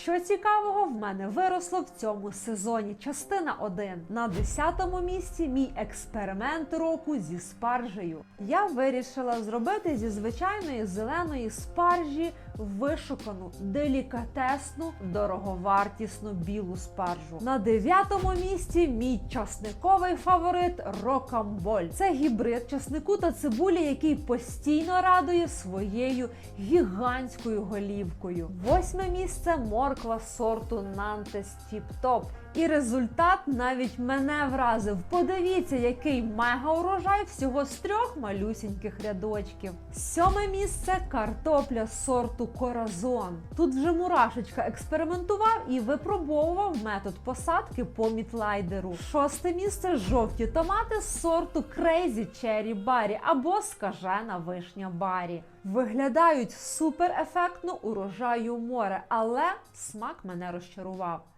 Що цікавого в мене виросло в цьому сезоні? Частина 1. На 10-му місці мій експеримент року зі спаржею. Я вирішила зробити зі звичайної зеленої спаржі вишукану, делікатесну, дороговартісну білу спаржу. На 9-му місці мій часниковий фаворит рокамболь. Це гібрид часнику та цибулі, який постійно радує своєю гігантською голівкою. Восьме місце морква сорту Нантес Тіп Топ. І результат навіть мене вразив. Подивіться, який мега урожай всього з трьох малюсіньких рядочків. Сьоме місце картопля сорту Коразон. Тут вже мурашечка експериментував і випробовував метод посадки по мітлайдеру. Шосте місце жовті томати з сорту Crazy Cherry Barry або скажена вишня Барі. Виглядають супер ефектно урожаю море, але смак мене розчарував.